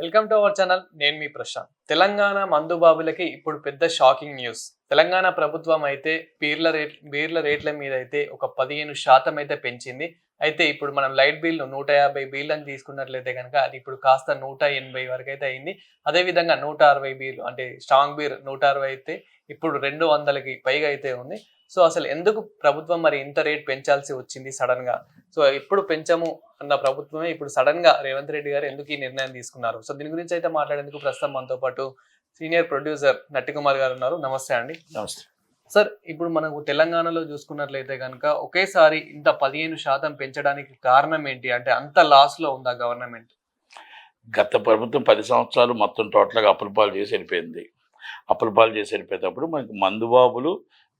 Welcome to our channel నేను మీ ప్రశాంత్. తెలంగాణ మందుబాబులకి ఇప్పుడు పెద్ద షాకింగ్ న్యూస్ తెలంగాణ ప్రభుత్వం అయితే బీర్ల రేట్ బీర్ల రేట్ల మీద అయితే ఒక పదిహేను శాతం అయితే పెంచింది. అయితే ఇప్పుడు మనం లైట్ బిల్ నూట యాభై బిల్లని తీసుకున్నట్లయితే కనుక అది ఇప్పుడు కాస్త నూట ఎనభై వరకు అయితే అయింది. అదేవిధంగా నూట అరవై బీర్లు అంటే స్ట్రాంగ్ బీర్ నూట అరవై అయితే ఇప్పుడు రెండు వందలకి పైగా అయితే ఉంది. సో అసలు ఎందుకు ప్రభుత్వం మరి ఇంత రేట్ పెంచాల్సి వచ్చింది సడన్గా? సో ఎప్పుడు పెంచము అన్న ప్రభుత్వమే ఇప్పుడు సడన్గా రేవంత్ రెడ్డి గారు ఎందుకు ఈ నిర్ణయం తీసుకున్నారు? సో దీని గురించి అయితే మాట్లాడేందుకు ప్రస్తుతం మనతో పాటు సీనియర్ ప్రొడ్యూసర్ నట్టి కుమార్ గారు ఉన్నారు. నమస్తే అండి. నమస్తే. సార్ ఇప్పుడు మనకు తెలంగాణలో చూసుకున్నట్లయితే కనుక ఒకేసారి ఇంత పదిహేను శాతం పెంచడానికి కారణం ఏంటి? అంటే అంత లాస్లో ఉందా గవర్నమెంట్? గత ప్రభుత్వం పది సంవత్సరాలు మొత్తం టోటల్గా అప్పుల పాలు చేసి వెళ్ళిపోయింది. అప్పుల పాలు చేసి వెళ్ళిపోయేటప్పుడు మనకి మందు బాబులు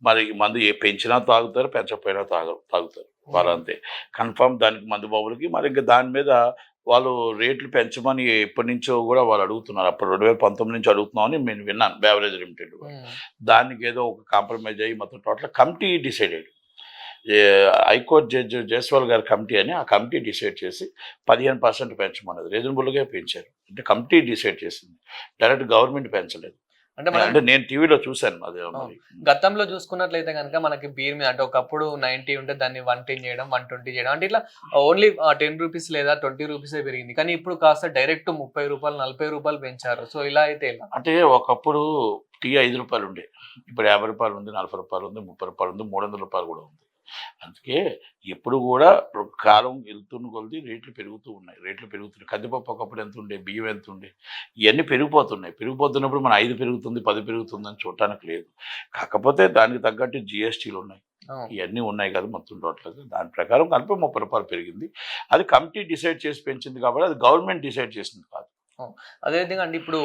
మరి మందు ఏ పెంచినా తాగుతారు పెంచకపోయినా తాగ తాగుతారు. వారంతే. కన్ఫామ్ దానికి మందు బాబులకి మరి ఇంకా దాని మీద వాళ్ళు రేట్లు పెంచమని ఎప్పటి నుంచో కూడా వాళ్ళు అడుగుతున్నారు. అప్పుడు రెండు వేల పంతొమ్మిది నుంచి అడుగుతున్నామని నేను విన్నాను బేవరేజ్ లిమిటెడ్ దానికి ఏదో ఒక కాంప్రమైజ్ అయ్యి మొత్తం total committee decided high court judge Jaiswal గారి కమిటీ అని ఆ కమిటీ డిసైడ్ చేసి పదిహేను పర్సెంట్ పెంచమన్నది. రీజనబుల్గా పెంచారు. అంటే కమిటీ డిసైడ్ చేసింది. డైరెక్ట్ గవర్నమెంట్ పెంచలేదు. అంటే నేను టీవీలో చూశాను అది గతంలో చూసుకున్నట్లయితే కనుక మనకి బీర్ మీద అంటే ఒకప్పుడు నైన్టీ ఉంటే దాన్ని వన్ టెన్ చేయడం వన్ ట్వంటీ చేయడం. అంటే ఇట్లా ఓన్లీ టెన్ రూపీస్ లేదా ట్వంటీ రూపీస్ పెరిగింది. కానీ ఇప్పుడు కాస్త డైరెక్ట్ ముప్పై రూపాయలు నలభై రూపాయలు పెంచారు. సో ఇలా అయితే ఇలా అంటే ఒకప్పుడు టీ ఐదు రూపాయలు ఉండే. ఇప్పుడు యాభై రూపాయలు ఉంది నలభై రూపాయలు ఉంది ముప్పై రూపాయలు ఉంది మూడు వందల రూపాయలు కూడా ఉంది. అందుకే ఎప్పుడు కూడా కాలం వెళ్తున్న కొలది రేట్లు పెరుగుతూ ఉన్నాయి. రేట్లు పెరుగుతున్నాయి. కందిపప్పు ఒకప్పుడు ఎంత ఉండే? బియ్యం ఎంత ఉండే? ఇవన్నీ పెరిగిపోతున్నాయి. పెరిగిపోతున్నప్పుడు మన ఐదు పెరుగుతుంది పది పెరుగుతుంది అని చూడటానికి లేదు. కాకపోతే దానికి తగ్గట్టు జిఎస్టీలు ఉన్నాయి. ఇవన్నీ ఉన్నాయి కదా మొత్తం టోటల్గా. దాని ప్రకారం కలిపి ముప్పై రూపాయలు పెరిగింది. అది కమిటీ డిసైడ్ చేసి పెంచింది కాబట్టి అది గవర్నమెంట్ డిసైడ్ చేసింది కాదు. అదేవిధంగా అండి ఇప్పుడు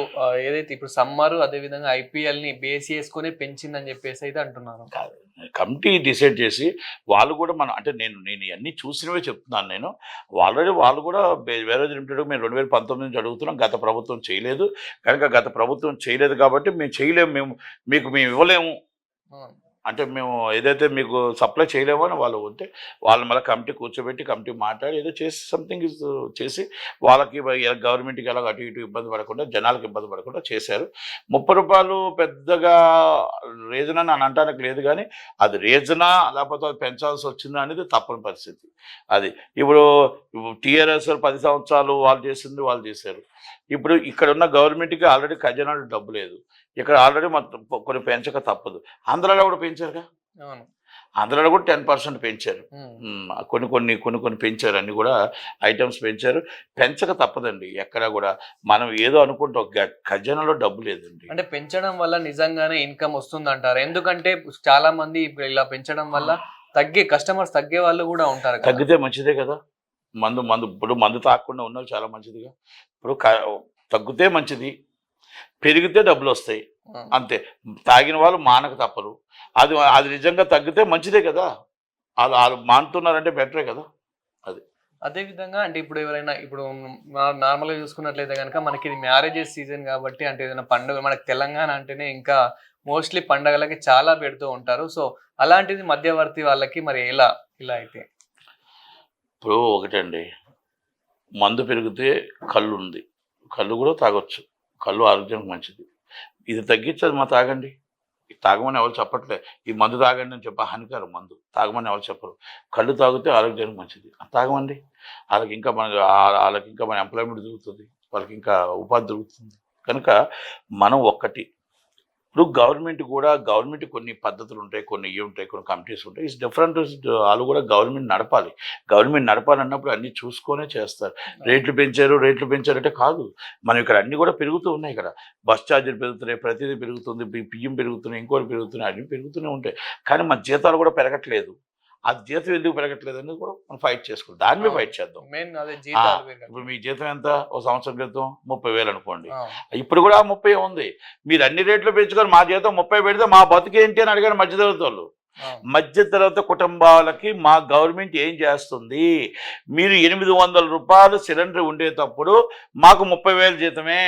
ఏదైతే ఇప్పుడు సమ్మర్ అదేవిధంగా ఐపీఎల్ని బేస్ చేసుకుని పెంచిందని చెప్పేసి అయితే అంటున్నారు. కాదు. కమిటీ డిసైడ్ చేసి వాళ్ళు కూడా మనం అంటే నేను నేను ఇవన్నీ చూసినవే చెప్తున్నాను నేను. ఆల్రెడీ వాళ్ళు కూడా వేరే లిమిటెడ్ మేము రెండు వేల పంతొమ్మిది నుంచి అడుగుతున్నాం. గత ప్రభుత్వం చేయలేదు. కనుక గత ప్రభుత్వం చేయలేదు కాబట్టి మేము చేయలేము. మేము మీకు మేము ఇవ్వలేము. అంటే మేము ఏదైతే మీకు సప్లై చేయలేమో అని వాళ్ళు ఉంటే వాళ్ళు మళ్ళీ కమిటీ కూర్చోబెట్టి కమిటీ మాట్లాడి ఏదో చేసి సంథింగ్ చేసి వాళ్ళకి గవర్నమెంట్కి ఎలా అటు ఇటు ఇబ్బంది పడకుండా జనాలకు ఇబ్బంది పడకుండా చేశారు. ముప్పై రూపాయలు పెద్దగా రీజన్ అని అనడానికి అనటానికి లేదు కానీ అది రీజనా లేకపోతే అది పెంచాల్సి వచ్చిందా అనేది తప్పని పరిస్థితి. అది ఇప్పుడు టీఆర్ఎస్ పది సంవత్సరాలు వాళ్ళు చేసింది వాళ్ళు చేశారు. ఇప్పుడు ఇక్కడ ఉన్న గవర్నమెంట్కి ఆల్రెడీ ఖజానాలో డబ్బు లేదు. ఇక్కడ ఆల్రెడీ మొత్తం కొన్ని పెంచక తప్పదు. ఆంధ్రాలో కూడా పెంచారుగా? ఆంధ్రాలో కూడా టెన్ పర్సెంట్ పెంచారు. కొన్ని కొన్ని కొన్ని కొన్ని పెంచారు. అన్ని కూడా ఐటమ్స్ పెంచారు. పెంచక తప్పదండి. ఎక్కడ కూడా మనం ఏదో అనుకుంటాం ఖజానాలో డబ్బు లేదండి. అంటే పెంచడం వల్ల నిజంగానే ఇన్కమ్ వస్తుంది అంటారు ఎందుకంటే చాలా మంది ఇప్పుడు ఇలా పెంచడం వల్ల తగ్గే కస్టమర్స్ తగ్గే వాళ్ళు కూడా ఉంటారు. తగ్గితే మంచిదే కదా. మందు మందు ఇప్పుడు మందు తాగకుండా ఉన్నది చాలా మంచిదిగా. ఇప్పుడు తగ్గితే మంచిది. పెరిగితే డబ్బులు వస్తాయి. అంతే. తాగిన వాళ్ళు మానక తప్పరు అది అది నిజంగా తగ్గితే మంచిదే కదా. వాళ్ళు వాళ్ళు మానుతున్నారంటే బెటరే కదా. అదే. విధంగా అంటే ఇప్పుడు ఎవరైనా ఇప్పుడు నార్మల్గా చూసుకున్నట్లయితే కనుక మనకి ఇది మ్యారేజెస్ సీజన్ కాబట్టి అంటే ఏదైనా పండుగ మనకి తెలంగాణ అంటేనే ఇంకా మోస్ట్లీ పండగలకి చాలా పెడుతూ ఉంటారు. సో అలాంటిది మధ్యవర్తి వాళ్ళకి మరి ఎలా ఇలా అయితే? ఇప్పుడు ఒకటండి. మందు పెరిగితే కళ్ళు ఉంది కళ్ళు కూడా తాగొచ్చు. కళ్ళు ఆరోగ్యానికి మంచిది. ఇది తగ్గించదు మా తాగండి. ఇది తాగమని ఎవరు చెప్పట్లే. ఈ మందు తాగండి అని చెప్పి హానికరం మందు. తాగమని ఎవరు చెప్పరు. కళ్ళు తాగితే ఆరోగ్యానికి మంచిది. తాగమండి. వాళ్ళకి ఇంకా మన వాళ్ళకి ఇంకా మన ఎంప్లాయ్మెంట్ దొరుకుతుంది. వాళ్ళకి ఇంకా ఉపాధి దొరుకుతుంది. కనుక మనం ఒక్కటి ఇప్పుడు గవర్నమెంట్ కూడా గవర్నమెంట్ కొన్ని పద్ధతులు ఉంటాయి కొన్ని ఇవి ఉంటాయి కొన్ని కమిటీస్ ఉంటాయి. ఇట్స్ డిఫరెంట్ వాళ్ళు కూడా గవర్నమెంట్ నడపాలి. గవర్నమెంట్ నడపాలన్నప్పుడు అన్ని చూసుకొనే చేస్తారు. రేట్లు పెంచారు రేట్లు పెంచారు అంటే కాదు. మనం ఇక్కడ అన్ని కూడా పెరుగుతూ ఉన్నాయి ఇక్కడ బస్ ఛార్జీలు పెరుగుతున్నాయి ప్రతిదీ పెరుగుతుంది బియ్యం పెరుగుతున్నాయి ఇంకోటి పెరుగుతున్నాయి అన్ని పెరుగుతూనే ఉంటాయి. కానీ మన జీతాలు కూడా పెరగట్లేదు. ఆ జీతం ఎందుకు పెరగట్లేదు అనేది కూడా మనం ఫైట్ చేసుకోవాలి. దాని మీద ఫైట్ చేద్దాం. అదే. ఇప్పుడు మీ జీతం ఎంత? ఓ సంవత్సరం క్రితం ముప్పై వేలు అనుకోండి. ఇప్పుడు కూడా ముప్పై ఉంది. మీరు అన్ని రేట్లు పెంచుకొని మా జీతం ముప్పై పెడితే మా బతుకేంటి అని అడిగారు మధ్యతరగతి వాళ్ళు. మధ్య తరగతి కుటుంబాలకి మా గవర్నమెంట్ ఏం చేస్తుంది? మీరు ఎనిమిది వందల రూపాయలు సిలిండర్ ఉండేటప్పుడు మాకు ముప్పై వేలు జీతమే.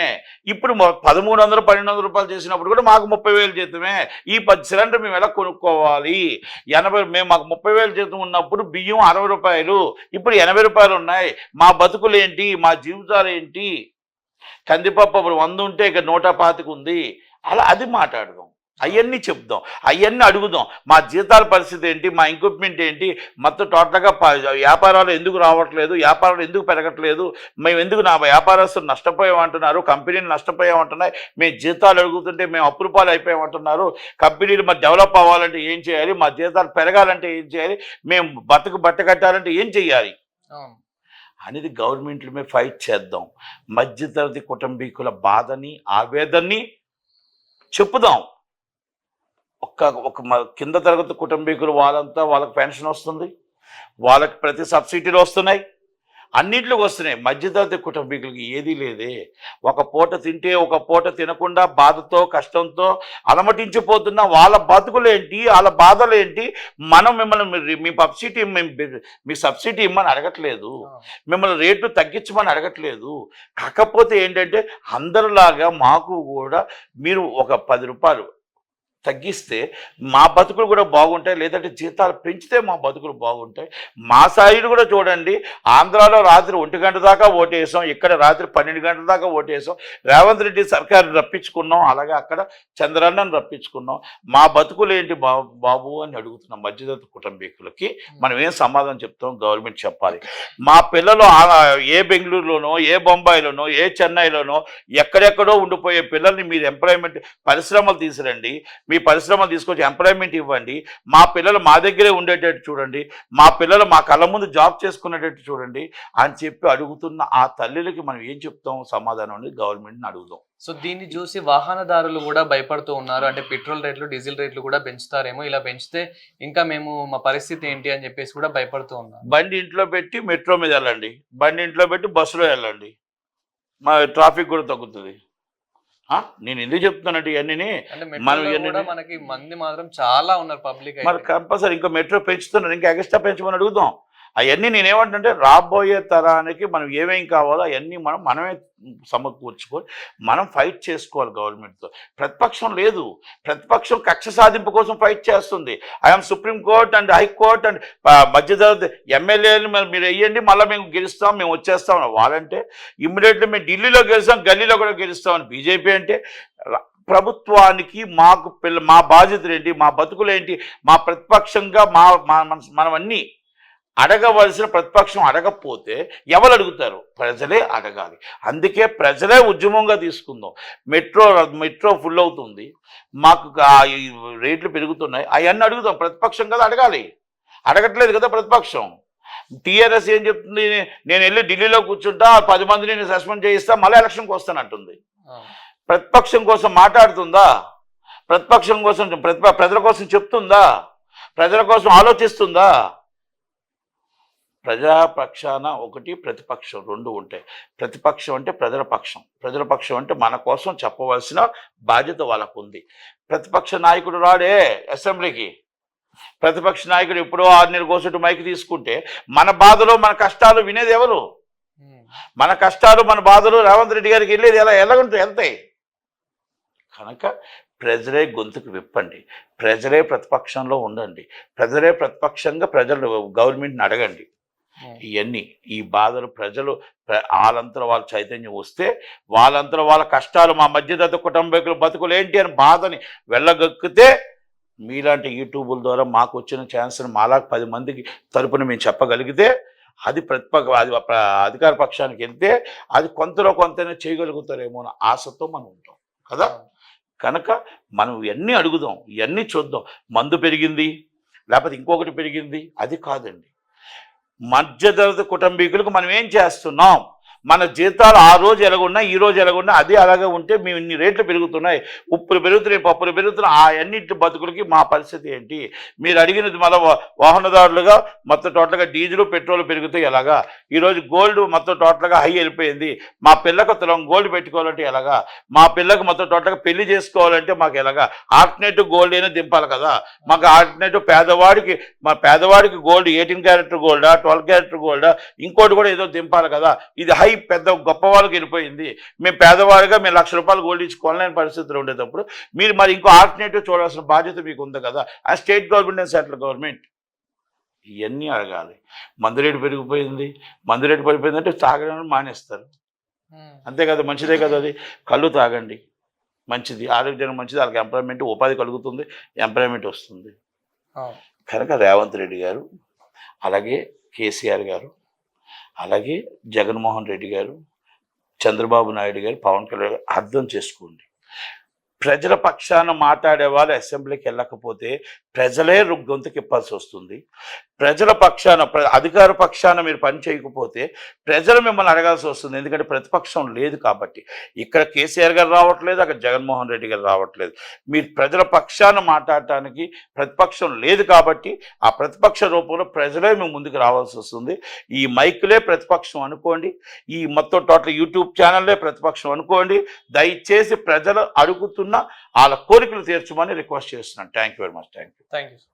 ఇప్పుడు పదమూడు వందలు పన్నెండు వందల రూపాయలు చేసినప్పుడు కూడా మాకు ముప్పై వేలు జీతమే. ఈ పది సిలిండర్ మేము ఎలా కొనుక్కోవాలి? ఎనభై మేము మాకు ముప్పై వేలు జీతం ఉన్నప్పుడు బియ్యం అరవై రూపాయలు ఇప్పుడు ఎనభై రూపాయలు ఉన్నాయి. మా బతుకులు ఏంటి మా జీవితాలు ఏంటి? కందిపప్పు అప్పుడు వంద ఉంటే ఇక నూట పాతిక ఉంది. అలా అది మాట్లాడదాం. అవన్నీ చెప్దాం అవన్నీ అడుగుదాం. మా జీతాల పరిస్థితి ఏంటి మా ఎక్విప్మెంట్ ఏంటి మొత్తం టోటల్గా వ్యాపారాలు ఎందుకు రావట్లేదు వ్యాపారాలు ఎందుకు పెరగట్లేదు మేము ఎందుకు నా వ్యాపారస్తులు నష్టపోయామంటున్నారు కంపెనీలు నష్టపోయామంటున్నాయి మేము జీతాలు అడుగుతుంటే మేము అప్రూపాలు అయిపోయామంటున్నారు కంపెనీలు మరి డెవలప్ అవ్వాలంటే ఏం చేయాలి మా జీతాలు పెరగాలంటే ఏం చేయాలి మేము బతుకు బట్ట కట్టాలంటే ఏం చేయాలి? అనేది గవర్నమెంట్ల మీద ఫైట్ చేద్దాం. మధ్యతరగతి కుటుంబీకుల బాధని ఆవేదనని చెప్పుదాం. ఒక్క ఒక కింద తరగతి కుటుంబీకులు వాళ్ళంతా వాళ్ళకి పెన్షన్ వస్తుంది. వాళ్ళకి ప్రతి సబ్సిడీలు వస్తున్నాయి. అన్నింటికి వస్తున్నాయి. మధ్యతరగతి కుటుంబీకులకి ఏదీ లేదే. ఒక పూట తింటే ఒక పూట తినకుండా బాధతో కష్టంతో అలమటించిపోతున్న వాళ్ళ బతుకులేంటి? వాళ్ళ బాధలేంటి? మనం మిమ్మల్ని మీ- సబ్సిడీ మీ సబ్సిడీ ఇమ్మని అడగట్లేదు. మిమ్మల్ని రేట్లు తగ్గించమని అడగట్లేదు. కాకపోతే ఏంటంటే అందరిలాగా మాకు కూడా మీరు ఒక పది రూపాయలు తగ్గిస్తే మా బతుకులు కూడా బాగుంటాయి లేదంటే జీతాలు పెంచితే మా బతుకులు బాగుంటాయి. మా సైడ్ కూడా చూడండి ఆంధ్రాలో రాత్రి ఒంటి గంట దాకా ఓటేసాం ఇక్కడ రాత్రి పన్నెండు గంటల దాకా ఓటేసాం. రేవంత్ రెడ్డి సర్కారు రప్పించుకున్నాం అలాగే అక్కడ చంద్రన్నను రప్పించుకున్నాం. మా బతుకులు ఏంటి బాబు బాబు అని అడుగుతున్నాం మధ్యతరగతి కుటుంబీకులకి మనం ఏం సమాధానం చెప్తాం? గవర్నమెంట్ చెప్పాలి. మా పిల్లలు ఏ బెంగళూరులోనో ఏ బొంబాయిలోనో ఏ చెన్నైలోనో ఎక్కడెక్కడో ఉండిపోయే పిల్లల్ని మీరు ఎంప్లాయ్మెంట్ పరిశ్రమలు తీసురండి మీ పరిశ్రమలు తీసుకొచ్చి ఎంప్లాయ్మెంట్ ఇవ్వండి. మా పిల్లలు మా దగ్గరే ఉండేటట్టు చూడండి. మా పిల్లలు మా కళ్ళ ముందు జాబ్ చేసుకునేటట్టు చూడండి అని చెప్పి అడుగుతున్న ఆ తల్లులకి మనం ఏం చెప్తాం? సమాధానం అనేది గవర్నమెంట్ని అడుగుదాం. సో దీన్ని చూసి వాహనదారులు కూడా భయపడుతూ ఉన్నారు. అంటే పెట్రోల్ రేట్లు డీజిల్ రేట్లు కూడా పెంచుతారేమో ఇలా పెంచితే ఇంకా మేము మా పరిస్థితి ఏంటి అని చెప్పేసి కూడా భయపడుతూ ఉన్నారు. బండి ఇంట్లో పెట్టి మెట్రో మీద వెళ్ళండి. బండి ఇంట్లో పెట్టి బస్సులో వెళ్ళండి. మా ట్రాఫిక్ కూడా తగ్గుతుంది? నేను ఎందుకు చెప్తున్నానంటే ఇవన్నీ మనం మనకి మంది మాత్రం చాలా ఉన్నారు పబ్లిక్ మరి కంపల్సరీ ఇంకో మెట్రో పెంచుతున్నారు ఇంకా ఎక్స్ట్రా పెంచమని అడుగుదాం. అవన్నీ నేనేమంటుంటే రాబోయే తరానికి మనం ఏమేం కావాలో అవన్నీ మనం మనమే సమకూర్చుకొని మనం ఫైట్ చేసుకోవాలి గవర్నమెంట్తో. ప్రతిపక్షం లేదు. ప్రతిపక్షం కక్ష సాధింపు కోసం ఫైట్ చేస్తుంది. I'm supreme court and high court and మధ్యతరగతి ఎమ్మెల్యేలు మీరు వెయ్యండి మళ్ళీ మేము గెలుస్తాం మేము వచ్చేస్తాం అని వాళ్ళంటే ఇమ్మీడియట్లీ మేము ఢిల్లీలో గెలుస్తాం గల్లీలో కూడా గెలుస్తామని బీజేపీ అంటే ప్రభుత్వానికి మాకు పిల్ల మా బాధ్యతలు ఏంటి మా బతుకులేంటి మా ప్రతిపక్షంగా మా మా మన- మనం అన్నీ అడగవలసిన ప్రతిపక్షం అడగకపోతే ఎవరు అడుగుతారు? ప్రజలే అడగాలి. అందుకే ప్రజలే ఉద్యమంగా తీసుకుందాం. మెట్రో మెట్రో ఫుల్ అవుతుంది. మాకు రేట్లు పెరుగుతున్నాయి. అవన్నీ అడుగుతాం ప్రతిపక్షం కదా అడగాలి. అడగట్లేదు కదా ప్రతిపక్షం. టీఆర్ఎస్ ఏం చెప్తుంది? నేను వెళ్ళి ఢిల్లీలో కూర్చుంటా పది మందిని నేను సస్పెండ్ చేయిస్తా మళ్ళీ ఎలక్షన్కి వస్తానంటుంది. ప్రతిపక్షం కోసం మాట్లాడుతుందా? ప్రతిపక్షం కోసం ప్రతిప ప్రజల కోసం చెప్తుందా? ప్రజల కోసం ఆలోచిస్తుందా? ప్రజాపక్షాన ఒకటి ప్రతిపక్షం రెండు ఉంటాయి. ప్రతిపక్షం అంటే ప్రజల పక్షం. ప్రజల పక్షం అంటే మన కోసం చెప్పవలసిన బాధ్యత వాళ్ళకు ఉంది ప్రతిపక్ష నాయకుడు రాడే అసెంబ్లీకి. ప్రతిపక్ష నాయకుడు ఎప్పుడో ఆరు నెలల కోసటి మైక్ తీసుకుంటే మన బాధలు మన కష్టాలు వినేది ఎవరు. మన కష్టాలు మన బాధలు రేవంత్ రెడ్డి గారికి వెళ్ళేది ఎలా? ఎలాగుంటాయి? వెళ్తాయి కనుక ప్రజలే గొంతుకు విప్పండి. ప్రజలే ప్రతిపక్షంలో ఉండండి. ప్రజలే ప్రతిపక్షంగా ప్రజలు గవర్నమెంట్ని అడగండి. ఇవన్నీ ఈ బాధలు ప్రజలు ప్ర- వాళ్ళంతా వాళ్ళ చైతన్యం వస్తే వాళ్ళంతా వాళ్ళ కష్టాలు మా మధ్యతరగతి కుటుంబీకుల బతుకులు ఏంటి అని బాధని వెళ్ళగక్కితే మీలాంటి యూట్యూబుల ద్వారా మాకు వచ్చిన ఛాన్స్ని మాలా పది మందికి తరపున మేము చెప్పగలిగితే అది ప్రతిపక్ష అది అధికార పక్షానికి వెళ్తే అది కొంతలో కొంతైనా చేయగలుగుతారేమో అన్న ఆశతో మనం ఉంటాం. కదా? కనుక మనం ఇవన్నీ అడుగుదాం ఇవన్నీ చూద్దాం. మందు పెరిగింది లేకపోతే ఇంకొకటి పెరిగింది అది కాదండి. మధ్యతరగతి కుటుంబీకులకు మనం ఏం చేస్తున్నాం? మన జీతాలు ఆ రోజు ఎలాగున్నా ఈ రోజు ఎలాగున్నా అది అలాగే ఉంటే మేము ఇన్ని రేట్లు పెరుగుతున్నాయి. ఉప్పులు పెరుగుతున్నాయి పప్పులు పెరుగుతున్నాయి. ఆ అన్నింటి బతుకులకి మా పరిస్థితి ఏంటి? మీరు అడిగినది మళ్ళీ వాహనదారులుగా మొత్తం టోటల్గా డీజిల్ పెట్రోల్ పెరుగుతాయి ఎలాగా? ఈరోజు గోల్డ్ మొత్తం టోటల్గా హై వెళ్ళిపోయింది. మా పిల్లకు తులం గోల్డ్ పెట్టుకోవాలంటే ఎలాగా? మా పిల్లకు మొత్తం టోటల్గా పెళ్ళి చేసుకోవాలంటే మాకు ఎలాగా? ఆల్టర్నేటివ్ గోల్డ్ అయినా దింపాలి కదా? మాకు ఆల్టర్నేటివ్ పేదవాడికి మా పేదవాడికి గోల్డ్ ఎయిటీన్ క్యారెక్టర్ గోల్డా ట్వెల్వ్ క్యారెక్టర్ గోల్డా ఇంకోటి కూడా ఏదో దింపాలి కదా? ఇది హై పెద్ద గొప్ప వాళ్ళకి వెళ్ళిపోయింది. మేము పేదవాడిగా మేము లక్ష రూపాయలు గోల్డ్ ఇచ్చి కొనలేని పరిస్థితులు ఉండేటప్పుడు మీరు మరి ఇంకో ఆల్టర్నేటివ్ చూడాల్సిన బాధ్యత మీకు ఉంది కదా ఆ state government and central government ఇవన్నీ అడగాలి. మందు రేటు పెరిగిపోయింది. మందు రేటు పడిపోయిందంటే తాగడం మానేస్తారు. ఉమ్. అంతే కదా మంచిదే కదా అది. కళ్ళు తాగండి. మంచిది. ఆరోగ్యానికి మంచిది. వాళ్ళకి ఎంప్లాయ్మెంట్ ఉపాధి కలుగుతుంది. ఎంప్లాయ్మెంట్ వస్తుంది. కనుక రేవంత్ రెడ్డి గారు అలాగే కేసీఆర్ గారు అలాగే జగన్మోహన్ రెడ్డి గారు చంద్రబాబు నాయుడు గారు పవన్ కళ్యాణ్ గారు అర్థం చేసుకోండి. ప్రజల పక్షాన మాట్లాడే వాళ్ళు అసెంబ్లీకి వెళ్ళకపోతే ప్రజలే రు- వస్తుంది. ప్రజల పక్షాన ప్ర- అధికార పక్షాన మీరు పని చేయకపోతే ప్రజలు మిమ్మల్ని అడగాల్సి వస్తుంది. ఎందుకంటే ప్రతిపక్షం లేదు కాబట్టి. ఇక్కడ కేసీఆర్ గారు రావట్లేదు అక్కడ జగన్మోహన్ రెడ్డి గారు రావట్లేదు. మీరు ప్రజల పక్షాన మాట్లాడటానికి ప్రతిపక్షం లేదు కాబట్టి ఆ ప్రతిపక్ష రూపంలో ప్రజలే మేము ముందుకు రావాల్సి వస్తుంది. ఈ మైకులే ప్రతిపక్షం అనుకోండి. ఈ మొత్తం టోటల్ యూట్యూబ్ ఛానల్లే ప్రతిపక్షం అనుకోండి. దయచేసి ప్రజలు అడుగుతున్న వాళ్ళ కోరికలు తీర్చమని రిక్వెస్ట్ చేస్తున్నాను. Thank you very much. Thank thank you